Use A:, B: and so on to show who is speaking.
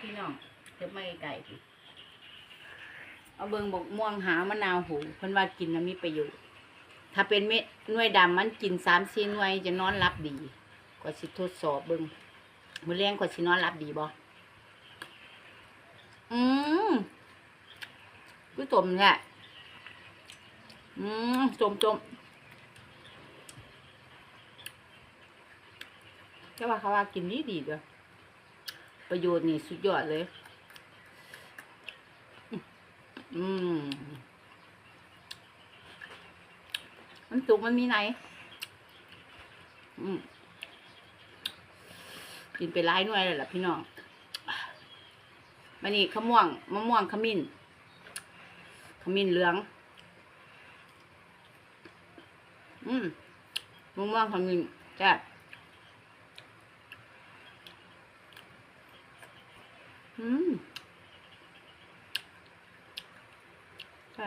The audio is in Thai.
A: พี่น้องเดี๋ยวไม่ไก่เอาเบิงบอกม่วงหามะนาวหูเพิ่นว่ากินแล้วมีประโยชน์ถ้าเป็นเม็ดหน่วยดำมันกินสามสี่หน่วยจะนอนรับดีกว่าสิทดสอบเบิงมือเลี้ยงกว่าสินอนรับดีบ่อืมคือจมเนี่ยอืมจมจมแต่ว่าเขาว่ากินดีดีเด้อ ประโยชน์นี่สุดยอดเลย อืมมันสุกมันมีไหน อืมกินไปร้ายหน่วยเลยล่ะพี่น้องมันนี่ขม่วงมะม่วงขมิ้น ขมิ้นเหลือง อืมมะม่วงขมิ้นแจ้ะ อืมค่